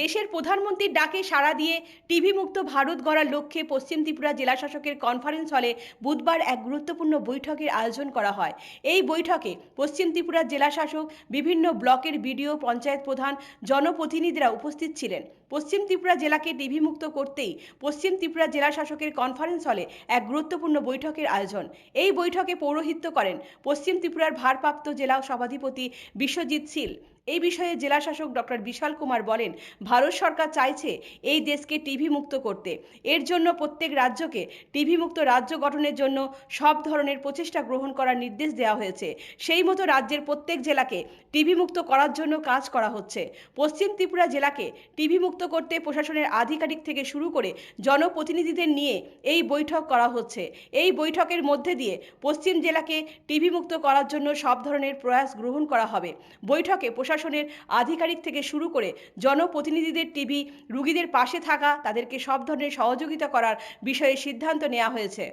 দেশের প্রধানমন্ত্রীর ডাকে সাড়া দিয়ে টিভি মুক্ত ভারত গড়ার লক্ষ্যে পশ্চিম ত্রিপুরা জেলা শাসকের কনফারেন্স হলে বুধবার এক গুরুত্বপূর্ণ বৈঠকের আয়োজন করা হয়। এই বৈঠকে পশ্চিম ত্রিপুরার জেলা শাসক, বিভিন্ন ব্লকের বিডিও, পঞ্চায়েত প্রধান, জনপ্রতিনিধিরা উপস্থিত ছিলেন। পশ্চিম ত্রিপুরা জেলাকে টিভি মুক্ত করতেই পশ্চিম ত্রিপুরা জেলা শাসকের কনফারেন্স হলে এক গুরুত্বপূর্ণ বৈঠকের আয়োজন। এই বৈঠকে পৌরোহিত্য করেন পশ্চিম ত্রিপুরার ভারপ্রাপ্ত জেলা সভাধিপতি বিশ্বজিৎ শীল। এই বিষয়ে জেলা শাসক ডক্টর বিশাল কুমার বলেন, ভারত সরকার চাইছে এই দেশকে টিভি মুক্ত করতে। এর জন্য প্রত্যেক রাজ্যকে টিভি মুক্ত রাজ্য গঠনের জন্য সব ধরনের প্রচেষ্টা গ্রহণ করার নির্দেশ দেওয়া হয়েছে। সেই মতো রাজ্যের প্রত্যেক জেলাকে টিভি মুক্ত করার জন্য কাজ করা হচ্ছে। পশ্চিম ত্রিপুরা জেলাকে টিভি মুক্ত করতে প্রশাসনের আধিকারিক থেকে শুরু করে জনপ্রতিনিধিদের নিয়ে এই বৈঠক করা হচ্ছে। এই বৈঠকের মধ্যে দিয়ে পশ্চিম জেলাকে টিভি মুক্ত করার জন্য সব ধরনের প্রয়াস গ্রহণ করা হবে। বৈঠকে প্রশাসনের আধিকারিক থেকে শুরু করে জনপ্রতিনিধিদের টিভি, রুগীদের পাশে থাকা, তাদেরকে সব ধরনের সহযোগিতা করার বিষয়ে সিদ্ধান্ত নেওয়া হয়েছে।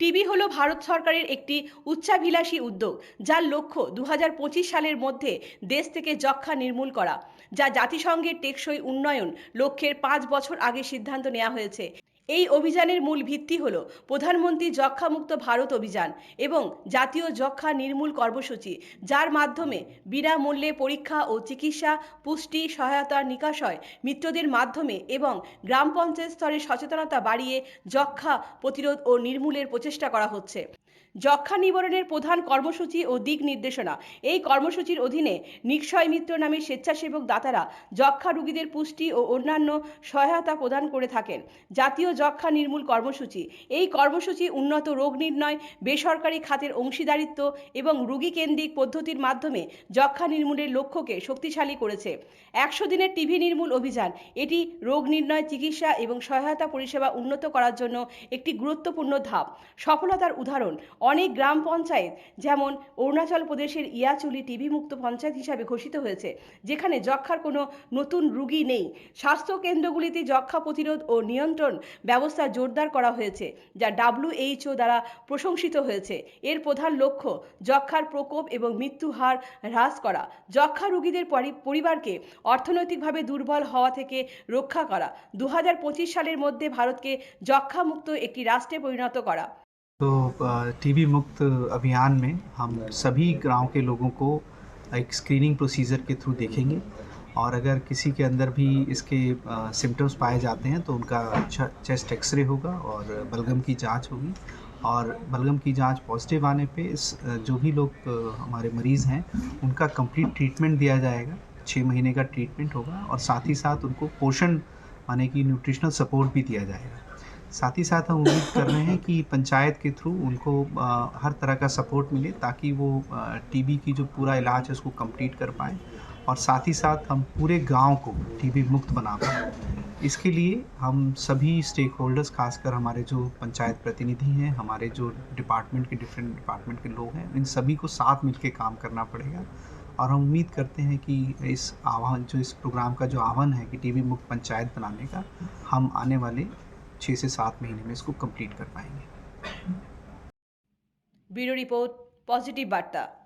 টিবি হলো ভারত সরকারের একটি উচ্চাভিলাষী উদ্যোগ, যার লক্ষ্য দু হাজার পঁচিশ সালের মধ্যে দেশ থেকে যক্ষা নির্মূল করা, যা জাতিসংঘের টেকসই উন্নয়ন লক্ষ্যের পাঁচ বছর আগে সিদ্ধান্ত নেওয়া হয়েছে। এই অভিযানের মূল ভিত্তি হল প্রধানমন্ত্রী যক্ষামুক্ত ভারত অভিযান এবং জাতীয় যক্ষা নির্মূল কর্মসূচি, যার মাধ্যমে বিনামূল্যে পরীক্ষা ও চিকিৎসা, পুষ্টি সহায়তা নিকাশয় মিত্রদের মাধ্যমে এবং গ্রাম পঞ্চায়েত স্তরে সচেতনতা বাড়িয়ে যক্ষা প্রতিরোধ ও নির্মূলের প্রচেষ্টা করা হচ্ছে। যক্ষ্মা নিবারণের প্রধান কর্মসূচি ও দিক নির্দেশনা। এই কর্মসূচির অধীনে নিক্ষয় মিত্র নামে স্বেচ্ছাসেবক দাতারা যক্ষা রোগীদের পুষ্টি ও অন্যান্য সহায়তা প্রদান করে থাকেন। জাতীয় যক্ষা নির্মূল কর্মসূচি। এই কর্মসূচি উন্নত রোগ নির্ণয়, বেসরকারি খাতের অংশীদারিত্ব এবং রোগী কেন্দ্রিক পদ্ধতির মাধ্যমে যক্ষা নির্মূলের লক্ষ্যকে শক্তিশালী করেছে। একশো দিনের টিভি নির্মূল অভিযান। এটি রোগ নির্ণয়, চিকিৎসা এবং সহায়তা পরিষেবা উন্নত করার জন্য একটি গুরুত্বপূর্ণ ধাপ। সফলতার উদাহরণ অনেক গ্রাম পঞ্চায়েত, যেমন অরুণাচল প্রদেশের ইয়াচুলি টিবি মুক্ত পঞ্চায়েত হিসাবে ঘোষিত হয়েছে, যেখানে যক্ষ্মার কোনো নতুন রুগী নেই। স্বাস্থ্য কেন্দ্রগুলিতে যক্ষ্মা প্রতিরোধ ও নিয়ন্ত্রণ ব্যবস্থা জোরদার করা হয়েছে, যা ডাব্লিউএইচও দ্বারা প্রশংসিত হয়েছে। এর প্রধান লক্ষ্য যক্ষ্মার প্রকোপ এবং মৃত্যু হার হ্রাস করা যক্ষা রোগীদের পরি- পরিবারকে অর্থনৈতিকভাবে দুর্বল হওয়া থেকে রক্ষা করা। দু হাজার পঁচিশ সালের মধ্যে ভারতকে যক্ষ্মা মুক্ত একটি রাষ্ট্রে পরিণত করা। तो टीबी मुक्त अभियान में हम सभी गाँव के लोगों को एक स्क्रीनिंग प्रोसीजर के थ्रू देखेंगे और अगर किसी के अंदर भी इसके सिम्टम्स पाए जाते हैं तो उनका चेस्ट एक्सरे होगा और बलगम की जाँच होगी और बलगम की जाँच पॉजिटिव आने पे इस जो भी लोग हमारे मरीज़ हैं, उनका कंप्लीट ट्रीटमेंट दिया जाएगा। छः महीने का ट्रीटमेंट होगा और साथ ही साथ उनको पोषण, माने कि न्यूट्रिशनल सपोर्ट भी दिया जाएगा। साथ ही साथ हम उम्मीद कर रहे हैं कि पंचायत के थ्रू उनको हर तरह का सपोर्ट मिले ताकि वो टीबी की जो पूरा इलाज है उसको कंप्लीट कर पाएँ और साथ ही साथ हम पूरे गाँव को टीबी मुक्त बना पाए। इसके लिए हम सभी स्टेक होल्डर्स खासकर हमारे जो पंचायत प्रतिनिधि हैं, हमारे जो डिपार्टमेंट के डिफरेंट डिपार्टमेंट के लोग हैं, इन सभी को साथ मिलकर काम करना पड़ेगा और हम उम्मीद करते हैं कि इस आह्वान, जो इस प्रोग्राम का जो आह्वान है कि टीबी मुक्त पंचायत बनाने का, हम आने वाले छः से सात महीने में इसको कंप्लीट कर पाएँगे। ब्यूरो रिपोर्ट पॉजिटिव वार्ता।